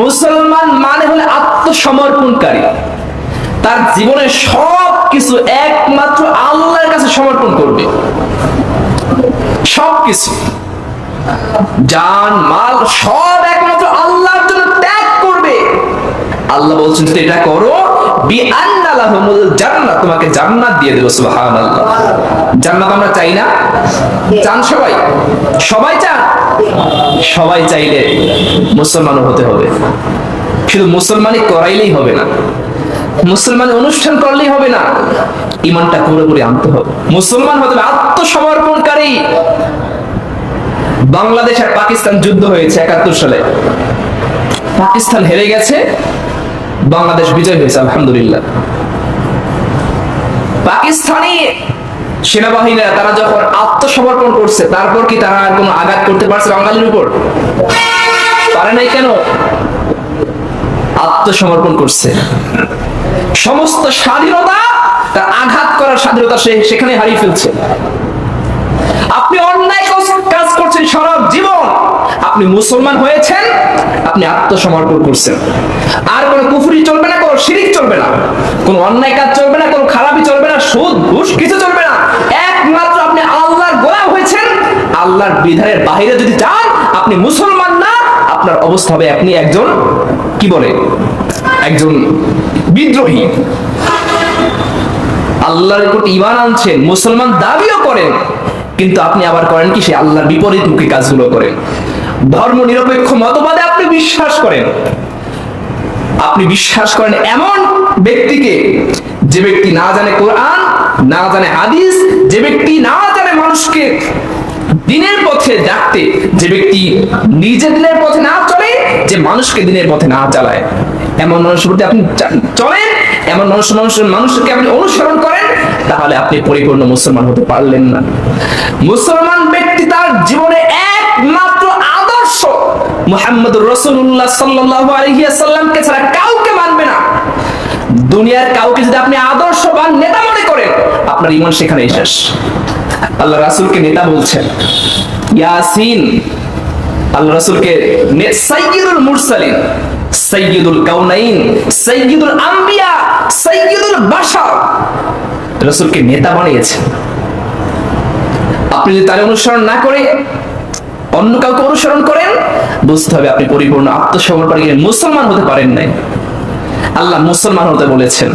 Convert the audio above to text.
মুসলমান মানে হলে আত্মসমর্পণকারী। তার জীবনের সব কিছু একমাত্র আল্লাহর কাছে সমর্পণ করবে। সব কিছু জান, মাল সব একমাত্র আল্লাহর জন্য ত্যাগ করবে। আল্লাহ বলছেন এটা করো তোমাকে জান্নাত দিয়ে সুবহানাল্লাহ। জান্নাত আমরা চাই না? চান সবাই? সবাই চান? সবাই চাইলে মুসলমানও হতে হবে। শুধু করাইলেই হবে না। মুসলমান অনুষ্ঠান করলেই হবে না। ইমানটা পুরোপুরি আনতে হবে। মুসলমান হতে হবে আত্মসমর্পণকারী। বাংলাদেশ আর পাকিস্তান যুদ্ধ হয়েছে একাত্তর সালে। পাকিস্তান হেরে গেছে। বাংলাদেশ বিজয় হয়েছে, আলহামদুলিল্লাহ। পাকিস্তানি সেনাবাহিনীরা, তারা যখন আত্মসমর্পণ করছে, তারপর কি তারা আর কোনো আঘাত করতে পারছে বাঙালির উপর? পারে নাই কেন? আত্মসমর্পণ করছে। সমস্ত স্বাধীনতা তার আঘাত করার স্বাধীনতা সে সেখানে হারিয়ে ফেলছে। আপনি মুসলমান হয়েছেন, আপনি আত্মসমর্পণ করছেন। আর কোনো কুফরি চলবে না, কোনো শিরিক চলবে না, কোনো অন্যায় কাজ চলবে না, কোনো খারাপই চলবে না, সুদ, ঘুষ কিছু চলবে না। একমাত্র আপনি আল্লাহর গোলাম হয়েছেন। আল্লাহর বিধানের বাইরে যদি যান, আপনি মুসলমান না, আপনার অবস্থা হবে আপনি একজন, কি বলে? একজন বিদ্রোহী। আল্লাহর প্রতি ইমান আনছেন, মুসলমান দাবিও করেন, কিন্তু আপনি আবার করেন কি? সে আল্লাহর বিপরীতমুখী কাজগুলো করেন। ধর্ম নিরপেক্ষ মতবাদে আপনি বিশ্বাস করেন। আপনি বিশ্বাস করেন এমন ব্যক্তিকে, যে ব্যক্তি না জানে কোরআন, না জানে হাদিস, যে ব্যক্তি না জানে মানুষকে দিনের পথে ডাকতে যে ব্যক্তি নিজে দিনের পথে না চলে, যে মানুষকে দিনের পথে না চালায়। এমন মানুষের প্রতি আপনি চলেন, এমন মানুষ মানুষের মানুষকে আপনি অনুসরণ করেন, তাহলে আপনি পরিপূর্ণ মুসলমান হতে পারলেন না। মুসলমান ব্যক্তি তার জীবনে একমাত্র মুহাম্মদ রসুল্লাহ সাল্লামকে ছাড়া কাউকে মানবে না। দুনিয়ার কাউকে যদি আপনি আদর্শবান নেতা মনে করেন, আপনার ইমান সেখানেই শেষ। আল্লাহ রাসূলকে নেতা বলছেন, ইয়াসিন। আল্লাহ রাসূলকে সাইয়্যিদুল মুরসালিন, সাইয়্যিদুল কাউনাইন সাইয়্যিদুল আম্বিয়া, সাইয়্যিদুল বাশার। রাসূলকে নেতা বানিয়েছেন। আপনি যদি তার অনুসরণ না করে অন্য কাউকে অনুসরণ করেন, বুঝতে হবে আপনি পরিপূর্ণ আত্মসমর্পণ মুসলমান হতে পারেন নাই। আল্লাহ মুসলমান হতে বলেছেন।